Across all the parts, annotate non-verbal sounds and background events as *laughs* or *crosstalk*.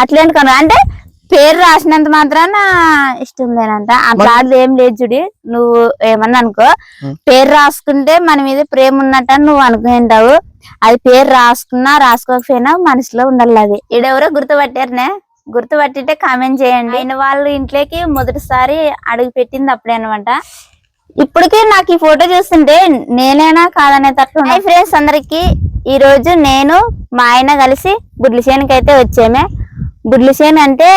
అట్లేంటి కను అంటే పేరు రాసినంత మాత్రాన ఇష్టం లేనంట అట్లా ఏం లేదు చూడి నువ్వు ఏమన్నా అనుకో. పేరు రాసుకుంటే మన మీద ప్రేమ ఉన్నట్టు అని నువ్వు అనుకుంటావు. అది పేరు రాసుకున్నా రాసుకోకపోయినా మనసులో ఉండాలి అది. ఈడెవరో గుర్తుపట్టారనే? గుర్తుపట్టితే కామెంట్ చేయండి. ఆయన వాళ్ళ ఇంట్లోకి మొదటిసారి అడుగు పెట్టింది అప్పుడే అనమాట ఇప్పటికే నాకు ఈ ఫోటో చూస్తుంటే నేనేనా కాదనే తట్లు హాయ్ ఫ్రెండ్స్ అందరికి. ఈ రోజు నేను మా ఆయన కలిసి బుడ్లి చేనుకి అయితే వచ్చామే. బుడ్లు చేను అంటే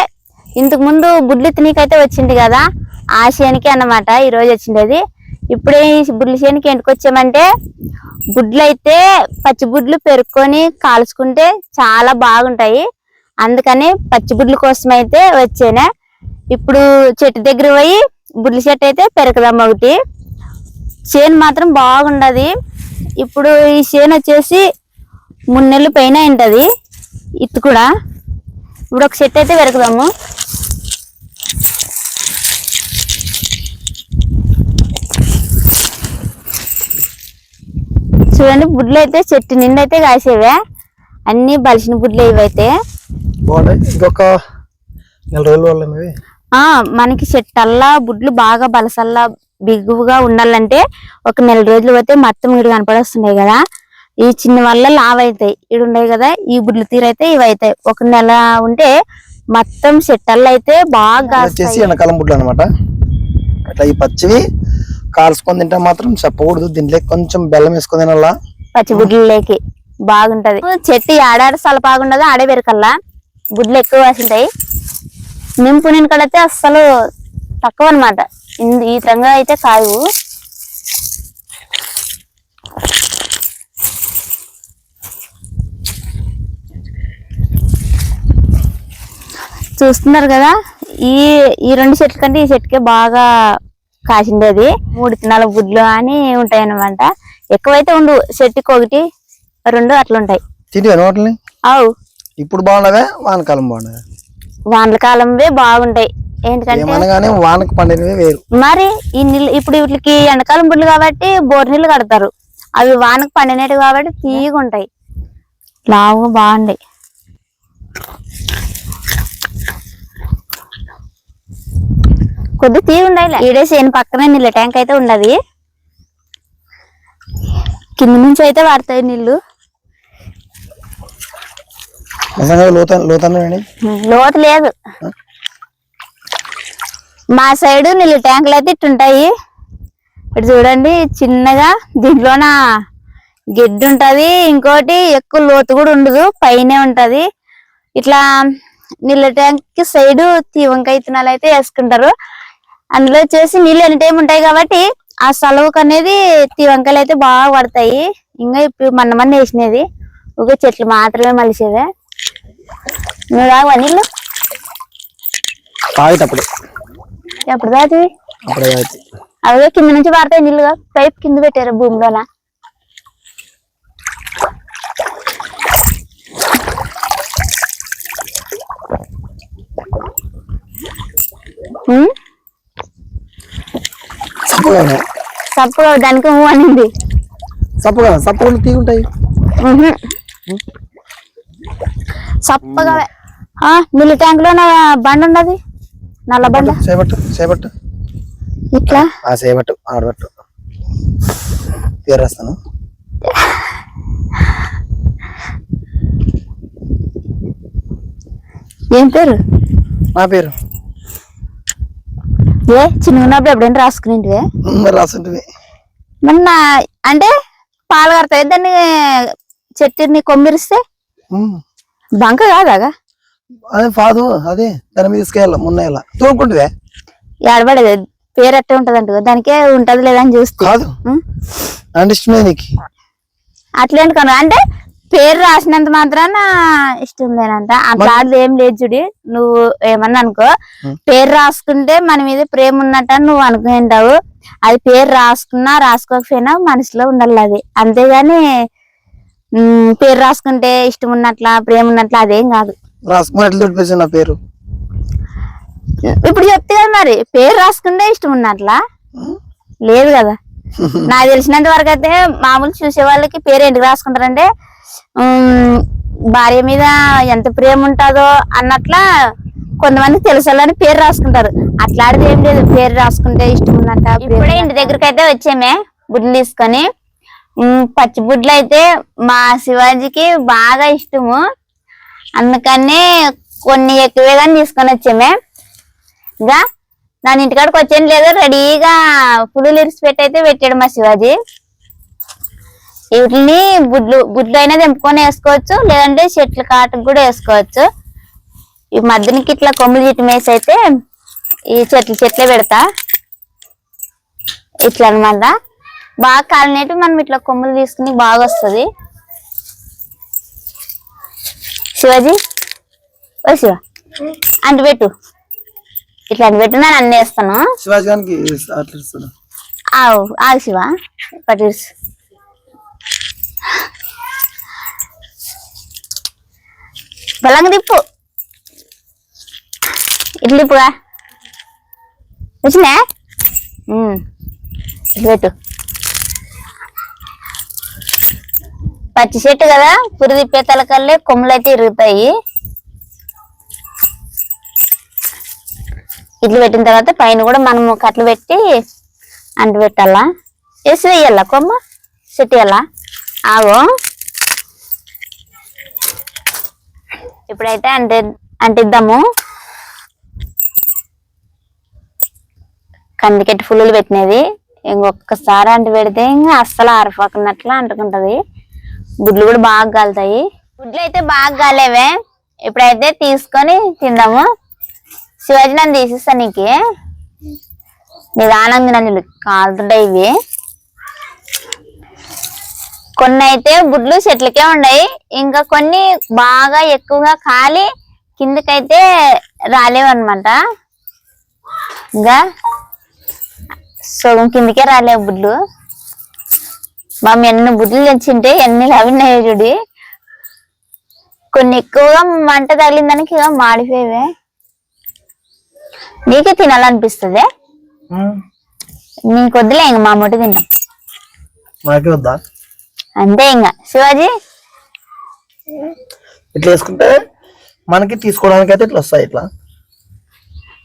ఇంతకు ముందు బుడ్లు తినకైతే వచ్చింది కదా ఆ చేనుకి అన్నమాట ఈరోజు వచ్చింది వచ్చిండేది. ఇప్పుడే బుడ్లు చేనుకి ఎందుకు వచ్చామంటే గుడ్లు అయితే పచ్చి గుడ్లు పెరుక్కొని కాల్చుకుంటే చాలా బాగుంటాయి. అందుకని పచ్చి గుడ్ల కోసం అయితే వచ్చానే. ఇప్పుడు చెట్టు దగ్గర పోయి బుడ్ల చెట్టు అయితే పెరకదాం ఒకటి. చేను మాత్రం బాగుండదు. ఇప్పుడు ఈ చేను వచ్చేసి మూడు నెలలు పైన ఉంటుంది ఇత్తు కూడా. ఇప్పుడు ఒక చెట్టు అయితే పెరకదాము చూడండి బుడ్లు అయితే చెట్టు నిండా అయితే కాసేవే. అన్ని బలిసిన బుడ్లు ఇవైతే. ఇంకొక నెల రోజులు మనకి చెట్టల్లా బుడ్లు బాగా బలసల్లా బిగువుగా ఉండాలంటే ఒక నెల రోజులు పోతే మొత్తం ఇడు కనపడొస్తున్నాయి కదా. ఈ చిన్న వల్ల లావ్ అవుతాయి ఇడు ఉన్నాయి కదా ఈ బుడ్లు తీరైతే ఇవి అవుతాయి ఒక నెల ఉంటే మొత్తం చెట్టల్లో అయితే బాగా వచ్చేసి. వెనకాలం బుడ్లు అనమాట అట్లా ఈ పచ్చివి కాల్చుకొని తింటే మాత్రం చెప్పకూడదు. దీంట్లో కొంచెం బెల్లం వేసుకొని తినాలా? పచ్చి బుడ్లలోకి బాగుంటది. చెట్టు ఆడాడ సల బాగుండదు ఆడే పెరకల్లా బుడ్లు ఎక్కువ వేసింటాయి నింపు నినకడైతే అస్సలు తక్కువ అనమాట ఈ విధంగా అయితే కావు చూస్తున్నారు కదా ఈ ఈ రెండు చెట్ల కంటే ఈ చెట్టుకే బాగా కాసిండేది. మూడు నాలుగు గుడ్లు అని ఉంటాయి అన్నమాట ఎక్కువైతే ఉండు చెట్టుకి ఒకటి రెండు అట్లా ఉంటాయి తింటే వాటిని అవు. ఇప్పుడు బాగున్నవే? వానకాలం బాగున్నవే? వానల కాలంవే బాగుంటాయి ఏంటంటే వానకు పండినవే వేరు. మరి ఈ నీళ్ళు ఇప్పుడు వీటికి ఎండాకాలం బుడ్లు కాబట్టి బోర్ నీళ్ళు కడతారు. అవి వానకు పండినట్టు కాబట్టి తీయగా ఉంటాయి లావు బాగుంటాయి. కొద్ది తీగ ఉండాలి పక్కనే నీళ్ళ ట్యాంక్ అయితే ఉండదు. కింద నుంచి అయితే వాడతాయి నిజంగా లోత లేదు. మా సైడ్ నీళ్ళు ట్యాంకులు అయితే ఇట్టుంటాయి. ఇటు చూడండి చిన్నగా దీంట్లోన గిడ్డు ఉంటది. ఇంకోటి ఎక్కువ లోతు కూడా ఉండదు పైనే ఉంటది. ఇట్లా నీళ్ళ ట్యాంక్కి సైడ్ వంకాయ విత్తనాలు అయితే వేసుకుంటారు. అందులో వచ్చేసి నీళ్ళు ఎన్ని టైం ఉంటాయి కాబట్టి ఆ సలవుకు అనేది వంకాయలు అయితే బాగా పడతాయి. ఇంకా ఇప్పుడు మన మన వేసినది ఒక చెట్లు మాత్రమే మలిసేవే. నువ్వు తాగవా నీళ్ళు. తాగేటప్పుడు ఎప్పుడు తాగుతుంది. అవే కింద నుంచి పారుతాయి నీళ్ళుగా పైప్ కింద పెట్టారు భూమిలోన. ఉమ్, సప్పుగా తప్పుగా దానికి ఊ అనింది. సప్పుగా సప్పుగా తీగుంటాయి. ఆ, నీళ్ళ ట్యాంక్లో బండి ఉండదు నల్ల బండ. చేపట్టు చేపట్టు ఇట్లా? ఆ చేపట్టు ఆడబట్టు. తీరేస్తాను ఏం పేరు? నా పేరు. ఏ చిన్న ఉన్నప్పుడు ఎప్పుడైనా రాసుకునేటివే? మరి రాసుంటుంది మొన్న అంటే పాలు కడతాయి దాన్ని చెట్టుని కొమ్మిరిస్తే? బంక కాదాగా అదే ఫాదు అదే దాని మీద తీసుకెళ్ళాలి మొన్న ఇలా. తోముకుంటుందే ఏడబడేది పేరు ఎట్ట ఉంటది అంట దానికే ఉంటది లేదని చూస్తే. కాదు? అంటే అట్లేంటి కను అంటే పేరు రాసినంత మాత్రాన ఇష్టం లేనంట అట్లా ఆడది ఏం లేదు చూడి నువ్వు ఏమన్నా అనుకో. పేరు రాసుకుంటే మన మీద ప్రేమ ఉన్నట్టు అని నువ్వు అనుకుంటావు. అది పేరు రాసుకున్నా రాసుకోకపోయినా మనసులో ఉండాలి అది. అంతేగాని పేరు రాసుకుంటే ఇష్టం ఉన్నట్ల ప్రేమ ఉన్నట్ల అదేం కాదు. రాసుకుని ఎట్లా తోడిపేసి నా పేరు. ఇప్పుడు చెప్తే కదా మరి పేరు రాసుకుంటే ఇష్టం ఉన్నట్లా? లేదు కదా. నాకు తెలిసినంత వరకు అయితే మామూలు చూసే వాళ్ళకి పేరు ఎందుకు రాసుకుంటారంటే భార్య మీద ఎంత ప్రేమ ఉంటుందో అన్నట్లా కొంతమంది తెలుసాలని పేరు రాసుకుంటారు. అట్లాంటిది ఏం లేదు పేరు రాసుకుంటే ఇష్టం ఉన్నట్ట ఇప్పుడే ఇంటి దగ్గరికి అయితే వచ్చామే గుడ్లు తీసుకొని. పచ్చి గుడ్లు అయితే మా శివాజీకి బాగా ఇష్టము. అందుకని కొన్ని ఎక్కువగానే తీసుకొని వచ్చామే. ఇంకా దాని ఇంటికాడికి వచ్చేది లేదు. రెడీగా పులులు ఇరిసి పెట్టి అయితే పెట్టాడు మా శివాజీ. వీటిని గుడ్లు గుడ్లు అయినా తెంపుకొని వేసుకోవచ్చు లేదంటే చెట్ల కాటకు కూడా వేసుకోవచ్చు. ఈ మధ్యనికి ఇట్లా కొమ్ములు చిట్టి మేసి అయితే ఈ చెట్లు చెట్లే పెడతా. ఇట్లా అనమాట బాగా కాలినట్టు మనం ఇట్లా కొమ్ములు తీసుకుని బాగా వస్తుంది. శివాజీ ఓ శివ అంటు పెట్టు. ఇట్లా అంటు పెట్టు నేను అన్నీ వేస్తాను. శివాజీ గారికి అట్లా ఇస్తాడు ఆవు శివ పట్టిర్సు బలంగా తిప్పు. ఇట్లా తిప్పుగా. వచ్చినా. ఇట్లా పెట్టు. పచ్చి చెట్టు కదా పురి తిప్పే తలకల్లే కొమ్ములు అయితే ఇరుగుతాయి ఇడ్లు పెట్టిన తర్వాత పైన కూడా మనము కట్లు పెట్టి అంటు పెట్టాలా. వేసి వేయాలా కొమ్మ? చెట్టేయాలా ఆగో. ఇప్పుడైతే అంటే అంటిద్దాము. కందికెట్టి ఫుల్లులు పెట్టినది ఇంకొకసారి అంటు పెడితే ఇంకా అస్సలు ఆరిపోకున్నట్లు అంటుకుంటది. గుడ్లు కూడా బాగా కాలుతాయి గుడ్లు అయితే బాగా కాలేవే ఇప్పుడైతే తీసుకొని తిందాము. శివాజీ నన్ను తీసిస్తా నీకు. నిదానంగా నన్ను కాలుతుంటాయి ఇవి. కొన్ని అయితే గుడ్లు చెట్లకే ఉన్నాయి. ఇంకా కొన్ని బాగా ఎక్కువగా కాలి కిందకైతే రాలేవన్నమాట. ఇంకా సగం కిందకే రాలేవు గుడ్లు మమ్మీ ఎన్ని గుడ్లు తెచ్చింటే ఎన్ని లవిన్నాయో చూడి. కొన్ని ఎక్కువగా మంట తగిలిందానికి ఇక మాడిపోయేవే. నీకే తినాలనిపిస్తుంది? నీకు వద్దులే ఇంక మా మొట్టి తింటాం. మనకి వద్దా? అంతే ఇంకా. శివాజీ? ఇట్లా వేసుకుంటే మనకి తీసుకోవడానికి అయితే ఇట్లా వస్తాయి ఇట్లా.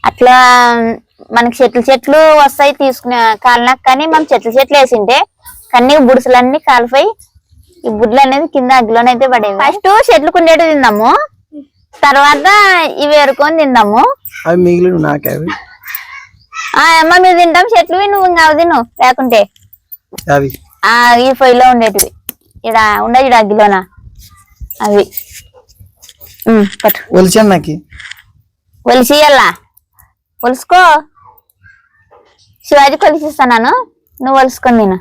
అట్లా మనకి చెట్లు చెట్లు వస్తాయి తీసుకునే కాలినాక కానీ మనం చెట్లు చెట్లు వేసింటే కన్నీ బుడుసులన్నీ కాలిపోయి ఈ బుడ్లు అనేది కింద అగ్గిలోనైతే పడేవి. ఫస్ట్ చెట్లు కుండేటి తిందాము. తర్వాత ఇవి ఏరుకొని తిందాము. అవి మిగిలిన నాకే అవి. అమ్మ మీరు తింటాం. చెట్లు నువ్వు ఇంకా అవి తిను. లేకుంటే అవి. ఆ ఈ పొయ్యిలో ఉండేటివి. ఇక్కడ ఉండే ఇక్కడ అగ్గిలోన అవి. ఒలిచాను నాకు ఒలిసియల్లా ఒలుసుకో. శివాజీ కొలిసిస్తాను నువ్వు ఒలుసుకొని తిను.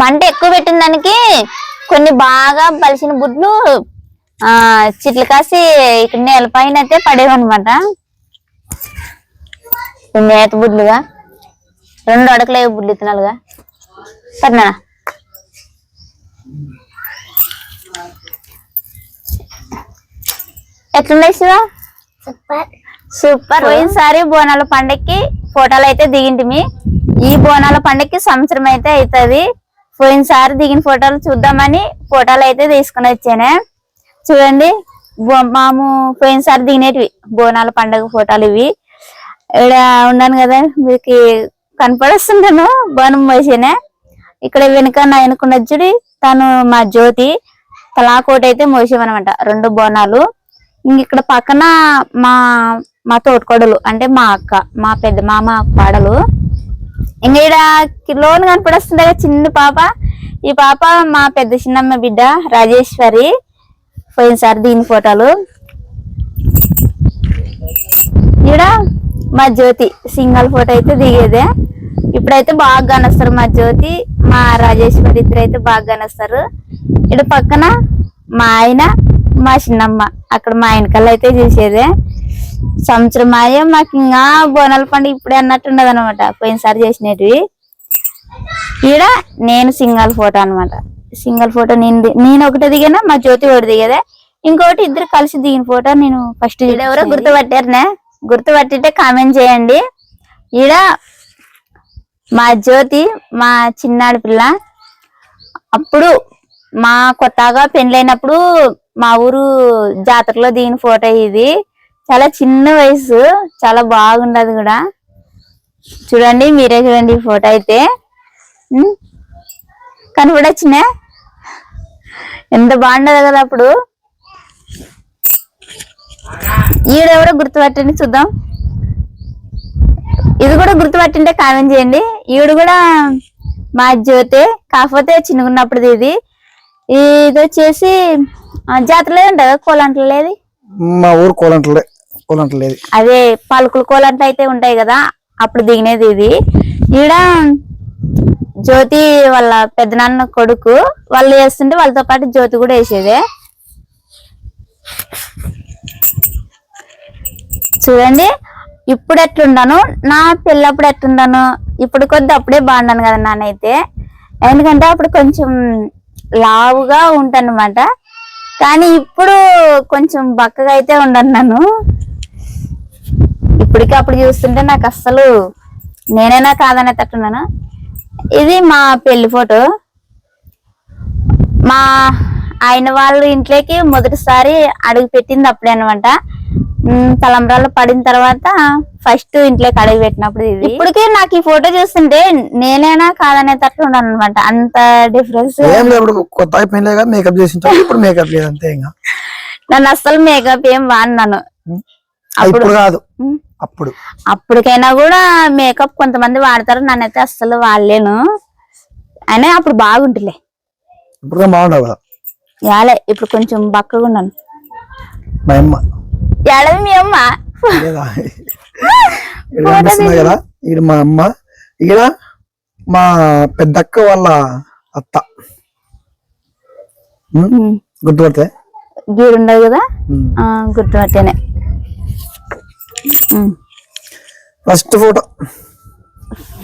మంట ఎక్కువ పెట్టిన దానికి కొన్ని బాగా బలిసిన బుడ్లు ఆ చిట్లు కాసి ఇక్కడ నేల పైన అయితే పడేవి అనమాట మేత బుడ్లుగా. రెండు అడకలేవు బుడ్లు ఇత్తనాలుగా. సరేనా? ఎట్లున్నాయి శివ? సూపర్. పోయినసారి బోనాల పండక్కి ఫోటోలు అయితే దిగింటిమి ఈ బోనాల పండక్కి సంవత్సరం అయితే అవుతుంది పోయినసారి దిగిన ఫోటోలు చూద్దామని ఫోటోలు అయితే తీసుకుని వచ్చానే. చూడండి బో- మాము పోయినసారి దిగినటివి బోనాల పండగ ఫోటోలు ఇవి. ఇక్కడ ఉన్నాను కదా మీకు కనపడుస్తుంటాను బోనం పోసేనే ఇక్కడ వెనుక నా చూడి తను మా జ్యోతి తలాకోటి అయితే మోసామనమాట రెండు బోనాలు. ఇంక ఇక్కడ పక్కన మా మా తోటికోడలు అంటే మా అక్క మా పెద్ద మామ పాడలు ఇంక ఈడ కిలోని కనపడొస్తుంది చిన్న పాప. ఈ పాప మా పెద్ద చిన్నమ్మ బిడ్డ రాజేశ్వరి. పోయినసారి దీని ఫోటోలు. ఈడ మా జ్యోతి సింగల్ ఫోటో అయితే దిగేదే. ఇప్పుడైతే బాగా కానొస్తారు మా జ్యోతి మా రాజేశ్వరి ఇద్దరు అయితే బాగా కానొస్తారు ఇటు పక్కన మా ఆయన మా చిన్నమ్మ అక్కడ మా ఆయన కళ్ళు అయితే చేసేదే. సంవత్సరం మాయ మాకు ఇంకా బోనాల పండుగ ఇప్పుడే అన్నట్టు ఉండదు అనమాట పోయినసారి చేసినవి. ఈడ నేను సింగల్ ఫోటో అన్నమాట. సింగల్ ఫోటో నేను నేను ఒకటి దిగానా మా జ్యోతి ఒకటి దిగదే? ఇంకోటి ఇద్దరు కలిసి దిగిన ఫోటో నేను ఫస్ట్ ఎవరో గుర్తుపట్టారనే? గుర్తుపట్టితే కామెంట్ చేయండి. ఈడ మా జ్యోతి మా చిన్నాడు పిల్ల. అప్పుడు మా కొత్తగా పెళ్ళైనప్పుడు మా ఊరు జాతరలో దిగిన ఫోటో ఇది. చాలా చిన్న వయసు చాలా బాగుండదు కూడా. చూడండి మీరే చూడండి ఈ ఫోటో అయితే. కనపడొచ్చినా? ఎంత బాగుండదు కదా అప్పుడు? ఈడెవరో గుర్తుపట్టండి చూద్దాం. ఇది కూడా గుర్తుపట్టింటే కామెంట్ చేయండి. ఈవిడ కూడా మా జ్యోతి కాకపోతే చిన్నగున్నప్పుడు ఇది. ఇది వచ్చేసి జాతరలో ఉంటుంది? కోలంటలు లేదు? మా ఊరు కోలంటలే కోలంటలేదు అదే పలుకులు కోలంట్లు అయితే ఉంటాయి కదా అప్పుడు దిగినది ఇది. ఈడ జ్యోతి వాళ్ళ పెద్దనాన్న కొడుకు వాళ్ళు వేస్తుంటే వాళ్ళతో పాటు జ్యోతి కూడా వేసేదే. చూడండి ఇప్పుడు ఎట్లుండాను? నా పిల్లప్పుడు ఎట్లుండాను? ఇప్పుడు కొద్ది అప్పుడే బాగున్నాను కదా నానైతే ఎందుకంటే అప్పుడు కొంచెం లావుగా ఉంటానమాట కానీ ఇప్పుడు కొంచెం బక్కగా అయితే ఉండను ఇప్పటికి అప్పుడు చూస్తుంటే నాకు అస్సలు నేనైనా కాదనే తట్టున్నాను ఇది మా పెళ్ళి ఫోటో. మా ఆయన వాళ్ళ ఇంట్లోకి మొదటిసారి అడుగు పెట్టింది అప్పుడే అనమాట తలంబ్రాలు పడిన తర్వాత ఫస్ట్ ఇంట్లోకి అడుగు పెట్టినప్పుడు ఇది. ఇప్పటికే నాకు ఈ ఫోటో చూస్తుంటే నేనైనా కాదనే తట్టు ఉన్నాను అనమాట అంత డిఫరెన్స్ ఏం లేదు ఇప్పుడు కొత్త అయిపోయినాయిగా మేకప్ చేసి. ఇప్పుడు మేకప్ లేదు అంతే ఇంకా. నన్ను అస్సలు మేకప్ ఏం వాడినాను. ఇప్పుడు కాదు. అప్పుడు. అప్పటికైనా కూడా మేకప్ కొంతమంది వాడతారు. నన్నైతే అస్సలు వాడలేను. అయినా అప్పుడు బాగుంటులే ఇప్పుడు బాగుండవు కదా? యాలే ఇప్పుడు కొంచెం బక్కగా ఉన్నాను. మా అమ్మ. యాడవి మీ అమ్మ. *laughs* కదా? ఈడ మా అమ్మ ఈడ మా పెద్దక్క వాళ్ళ అత్త. గుర్తుపడితే గీడు ఉండదు కదా? గుర్తుపట్టేనే. ఫస్ట్ ఫోటో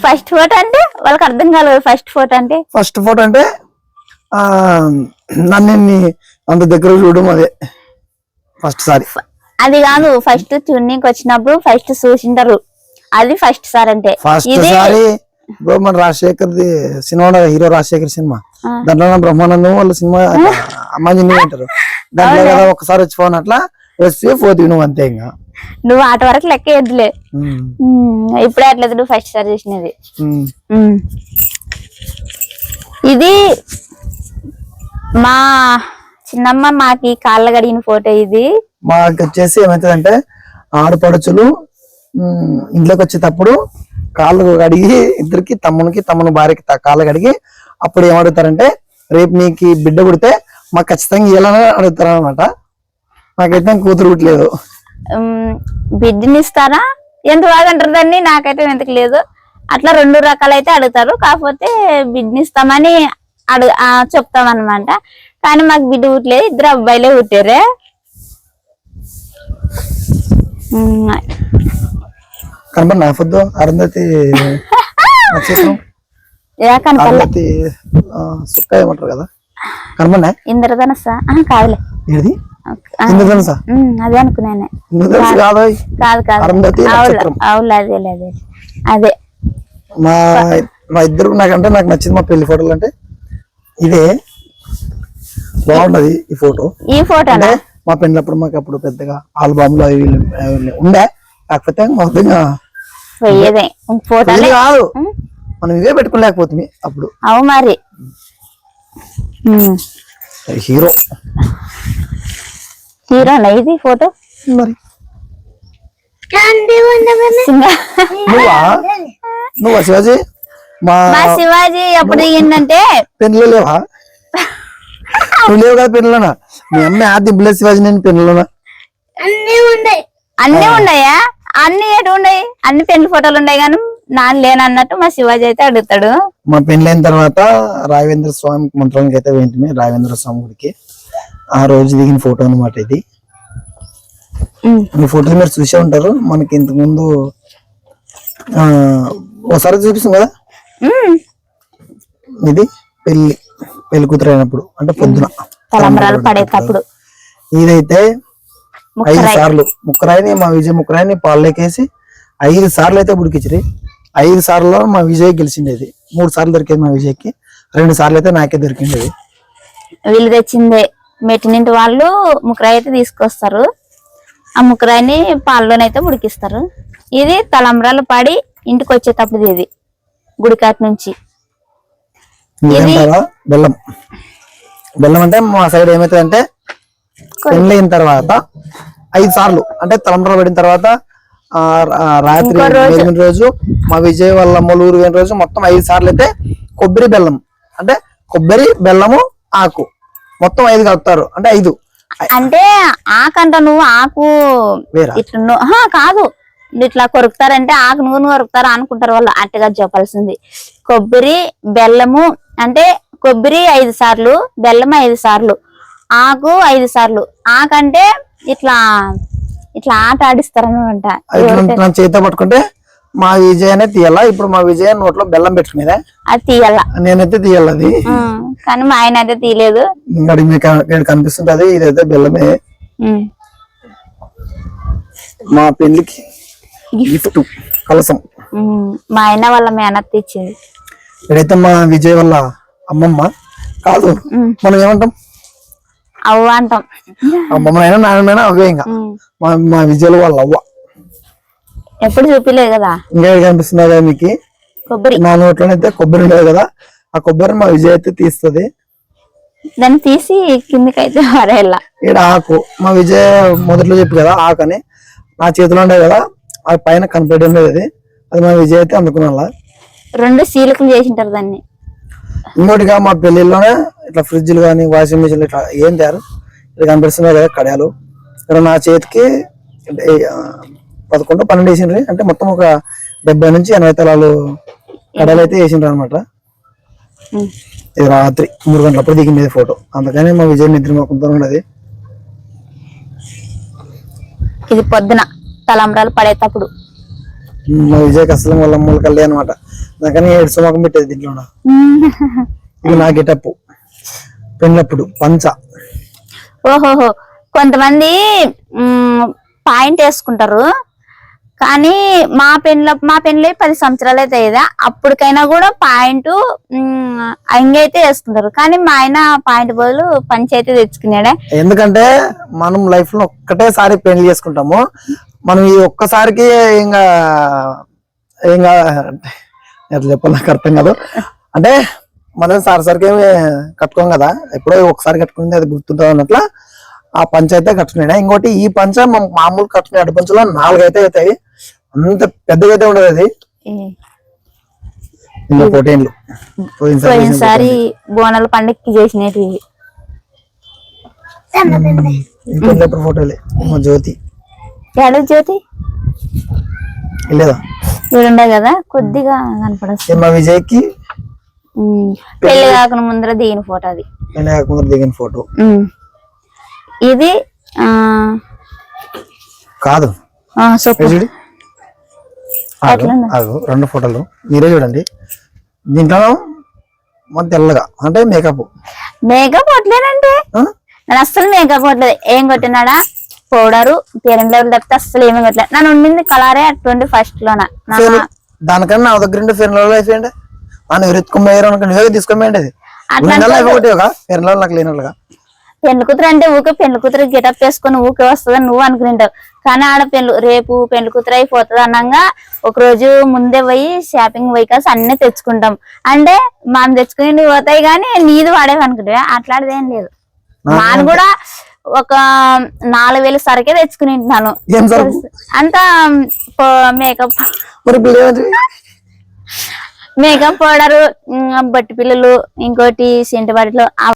ఫస్ట్ ఫోటో అంటే వాళ్ళకి అర్థం కాలేదు ఫస్ట్ ఫోటో అంటే? ఫస్ట్ ఫోటో అంటే నన్ను అంత దగ్గర చూడడం అదే. ఫస్ట్ సారి. అది కాదు ఫస్ట్ ట్యూనింగ్ వచ్చినప్పుడు ఫస్ట్ చూసింటారు. అది ఫస్ట్ సార్ అంటే. ఫస్ట్ సారి బ్రో మన Rajasekhar cinema hero Rajasekhar cinema. దాంట్లో బ్రహ్మానందం వాళ్ళ సినిమా అమ్మాయి అంటారు. దాంట్లో కదా ఒకసారి వచ్చి ఫోన్ అట్లా వస్తే పోతు నువ్వు అంతే ఇంకా. నువ్వు ఆట వరకు లెక్క ఎద్దులే ఇప్పుడే అట్లేదు నువ్వు ఫస్ట్ సార్ చూసినది. ఇది మా చిన్నమ్మ మాకి కాళ్ళ గడిగిన ఫోటో ఇది. మాకు వచ్చేసి ఏమవుతుందంటే ఆడపడుచులు ఇంట్లోకి వచ్చేటప్పుడు కాళ్ళు కడిగి ఇద్దరికి తమ్మునికి తమ్ముని భార్యకి కాళ్ళు కడిగి అప్పుడు ఏమడుగుతారంటే రేపు నీకు బిడ్డ పుడితే మాకు ఖచ్చితంగా ఇవ్వాలని అడుగుతారు అనమాట మాకైతే కూతురు పుట్టలేదు. ఉమ్, బిడ్డని ఇస్తారా? ఎంత బాగా అంటారు దాన్ని? నాకైతే ఎంతకు లేదు. అట్లా రెండు రకాలు అయితే అడుగుతారు. కాకపోతే బిడ్డని ఇస్తామని అడుగు ఆ, చెప్తాం అనమాట కానీ మాకు బిడ్డ పుట్టలేదు. ఇద్దరు అబ్బాయిలే పుట్టారే. అరుంధతి *laughs* అరుంధతి సుక్క ఏమంటారు కదా? ఇంద్రధనస్సా? కాదులే. ఏది అదే అనుకున్నానే. కాదు. అవును అదే అదే అదే. మా మా ఇద్దరు నాకంటే నాకు నచ్చింది మా పెళ్ళి ఫోటోలు అంటే ఇదే. బాగున్నది ఈ ఫోటో. ఈ ఫోటోనా? అంటే మా పెళ్ళప్పుడు మాకు అప్పుడు పెద్దగా ఆల్బమ్ అవి ఉండే. కాకపోతే మొత్తం కాదు. మనం ఇవే పెట్టుకోలేకపోతుంది అప్పుడు. అవు మరి. ఉమ్, హీరో ఇది ఫోటో? మరి. నువ్వా? నువ్వా శివాజీ? మా శివాజీ ఎప్పుడు దిగిందంటే పెన్నులు లేవా? నువ్వు లేవు కదా పెన్నులోనా? మీ అమ్మ ఆ దింపులే శివాజీ నేను పెన్నులోనా? అన్ని ఉన్నాయా? అన్ని ఎటు ఉన్నాయి? అన్ని పెళ్ళి ఫోటోలు ఉన్నాయి కానీ నాన్న లేనన్నట్టు మా శివాజీ అయితే అడుగుతాడు. మా పెళ్ళైన తర్వాత రాఘవేంద్ర స్వామి మంత్రానికి అయితే వెంటనే రాఘవేంద్ర స్వామి గుడికి. ఆ రోజు దిగిన ఫోటో అన్నమాట ఇది. ఈ ఫోటోలు మీరు చూసే ఉంటారు. మనకి ఇంతకు ముందు ఒకసారి చూపిస్తాం కదా? ఇది పెళ్ళి పెళ్ళి కూతురు అయినప్పుడు అంటే పొద్దున. తలంబరాలు పడేటప్పుడు. ఇదైతే ఐదు సార్లు. ముక్కరాయిని మా విజయ్ ముక్కరాయిని పాలకేసి ఐదు సార్లు అయితే ఉడికించి ఐదు సార్లు మా విజయ్ గెలిచిండేది మూడు సార్లు దొరికేది మా విజయ్కి. రెండు సార్లు అయితే నాకే దొరికిండేది వీళ్ళు తెచ్చిందే మెట్టినింటి వాళ్ళు ముక్కరాయి అయితే తీసుకొస్తారు. ఆ ముక్కరాయిని పాల్లోనైతే ఉడికిస్తారు. ఇది తలంబ్రాలు పడి ఇంటికి వచ్చేటప్పుడు ఇది గుడికాటి నుంచి. బెల్లం. బెల్లం అంటే మా సైడ్ ఏమవుతుందంటే పెళ్ళైన తర్వాత ఐదు సార్లు అంటే తలంబ్రాలు పడిన తర్వాత రాత్రి. వెళ్ళిన రోజు. మా విజయ్ వాళ్ళ వెళ్ళిన రోజు మొత్తం ఐదు సార్లు అయితే కొబ్బరి బెల్లం. అంటే కొబ్బరి బెల్లము ఆకు. మొత్తం ఐదు కలుపుతారు. అంటే ఐదు. అంటే ఆకంట నువ్వు ఆకు ఇట్లా కాదు. ఇట్లా కొరుకుతారంటే ఆకు నూనె కొరుకుతారు అనుకుంటారు వాళ్ళు. అట్టగా చెప్పాల్సింది కొబ్బరి బెల్లము అంటే కొబ్బరి ఐదు సార్లు బెల్లం ఐదు సార్లు ఆకు ఐదు సార్లు. ఆకంటే ఇట్లా ఇట్లా ఆట ఆడిస్తారు అనమాట ఇట్లా నా చేతితో పట్టుకుంటే మా విజయ్ అనే తీయాలా? ఇప్పుడు మా విజయ్ నోట్లో బెల్లం పెట్టుకునేదా? అది తీయాల. నేనైతే తీయాలది కానీ మా ఆయన అయితే తీయలేదు. ఇంకా మీకు కనిపిస్తుంటది ఇదైతే బెల్లమే. మా పెళ్ళికి గిఫ్ట్ కలసం. మా ఆయన వాళ్ళ మేనత్త ఇచ్చింది. ఇక్కడైతే మా విజయ్ వాళ్ళ అమ్మమ్మ. కాదు. మనం ఏమంటాం? అవ్వ అంటాం. అమ్మమ్మనైనా నాయనైనా అవే ఇంకా. మా మా విజయ్ వాళ్ళ అవ్వ. ఎప్పుడు చూపిలేదు కదా? ఇంకా కనిపిస్తున్నా కదా మీకు. కొబ్బరి. నా నోట్లోనైతే కొబ్బరి ఉండదు కదా. ఆ కొబ్బరి మా విజయ్ అయితే తీస్తుంది. దాన్ని తీసి కిందకైతే వరేలా ఇక్కడ ఆకు. మా విజయ్ మొదట్లో చెప్పు కదా ఆకు అని నా చేతిలో ఉండే కదా అది పైన కనపడడం లేదు అది. అది మా విజయ్ అయితే అందుకున్నా రెండు సీలకులు చేసింటారు దాన్ని. ఇంకోటిగా మా పెళ్ళిలోనే ఇట్లా ఫ్రిడ్జ్లు కానీ వాషింగ్ మిషన్లు ఇట్లా ఏం తయారు. ఇక్కడ కనిపిస్తున్నాయి కదా కడియాలు. ఇక్కడ నా చేతికి ఆ, పదకొండు పన్నెండు వేసిండ్రు. అంటే మొత్తం ఒక డెబ్బై నుంచి ఎనభై తలాలు కడియాలు అయితే వేసిండ్రు అనమాట రాత్రి మూడు గంటలప్పుడు దిగింది ఫోటో. అందుకని మా విజయ్ నిద్ర మొక్కంతో ఉన్నది. ఇది పొద్దున తలంబ్రాలు పడేటప్పుడు. మా విజయ్కి అసలు వాళ్ళ అమ్మల కళ్ళే అనమాట అందుకని ఏడు సుమకం పెట్టేది దీంట్లో ఇది నా గెటప్. పెళ్ళప్పుడు పంచ. ఓహోహో. కొంతమంది పాయింట్ వేసుకుంటారు. కానీ మా పెన్ల మా పెన్లో పది సంవత్సరాలు అయితే కదా అప్పటికైనా కూడా పాయింట్ అంగైతే వేసుకుంటారు. కానీ మా ఆయన పాయింట్ బదులు పంచి అయితే తెచ్చుకున్నాడే. ఎందుకంటే మనం లైఫ్లో ఒక్కటేసారి పెళ్ళి చేసుకుంటాము. మనం ఈ ఒక్కసారికి ఇంకా ఇంకా ఎట్లా చెప్పాలి నాకు అర్థం కాదు. అంటే మనం సారి సరికి కట్టుకోం కదా? ఎప్పుడో ఒకసారి కట్టుకుంది అది గుర్తుంటుంది అన్నట్ల ఆ పంచ అయితే కట్టుకున్నాడు. ఇంకోటి ఈ పంచ మామూలు కట్టుకునే అడ్డు పంచలో నాలుగు అయితే అవుతాయి అంత పెద్దగా అయితే ఉండదు అది. పోటీన్లు పోయినసారి బోనాల పండుగకి చేసినవి. ఎప్పుడు ఫోటోలే. మా జ్యోతి. ఏడు జ్యోతి? లేదా కదా కొద్దిగా కనపడచ్చు. మా విజయ్కి? పెళ్ళి కాకుండా ముందర దిగిన ఫోటో అది. పెళ్ళి కాకముందు దిగిన ఫోటో. ఇది కాదు. రెండు. ఫోటోలు. మీరే చూడండి. దీంట్లో మన తెల్లగా అంటే మేకప్ మేకప్ కొట్టలేనంటే నేను అస్సలు మేకప్ కొట్టలేదు. ఏం కొట్టినాడా? పౌడరు పేరెంట్ లెవెల్ తప్పితే అస్సలు ఏమీ కొట్టలేదు. నన్ను ఉండింది కలరే అటువంటి ఫస్ట్ లోన. దానికన్నా నా దగ్గర ఫెయిర్ లెవెల్ అయిపోయింది మనం ఎవరు ఎత్తుకోమయ్యారు అనుకోండి నువ్వే తీసుకోమండి అది ఫెయిర్ లెవెల్ నాకు లేనట్లుగా. పెళ్ళి కూతురు అంటే ఊకే పెళ్ళి కూతురు గెటప్ వేసుకొని ఊకే వస్తుందని నువ్వు అనుకుంటావు కానీ ఆడ పెళ్ళి రేపు పెళ్ళి కూతురు అయిపోతుంది అనగా ఒక రోజు ముందే పోయి షాపింగ్ వెహికల్స్ అన్ని తెచ్చుకుంటాం. అంటే మనం తెచ్చుకుని పోతాయి కానీ నీది వాడేవి అనుకుంటా అట్లాంటిది ఏం లేదు. నాను కూడా ఒక నాలుగు వేలు సరికే తెచ్చుకుని ఉంటున్నాను ఏం సరుకు? అంతా మేకప్. మేకప్ పౌడర్ బట్టి పిల్లలు ఇంకోటి సెంటు బట్టలు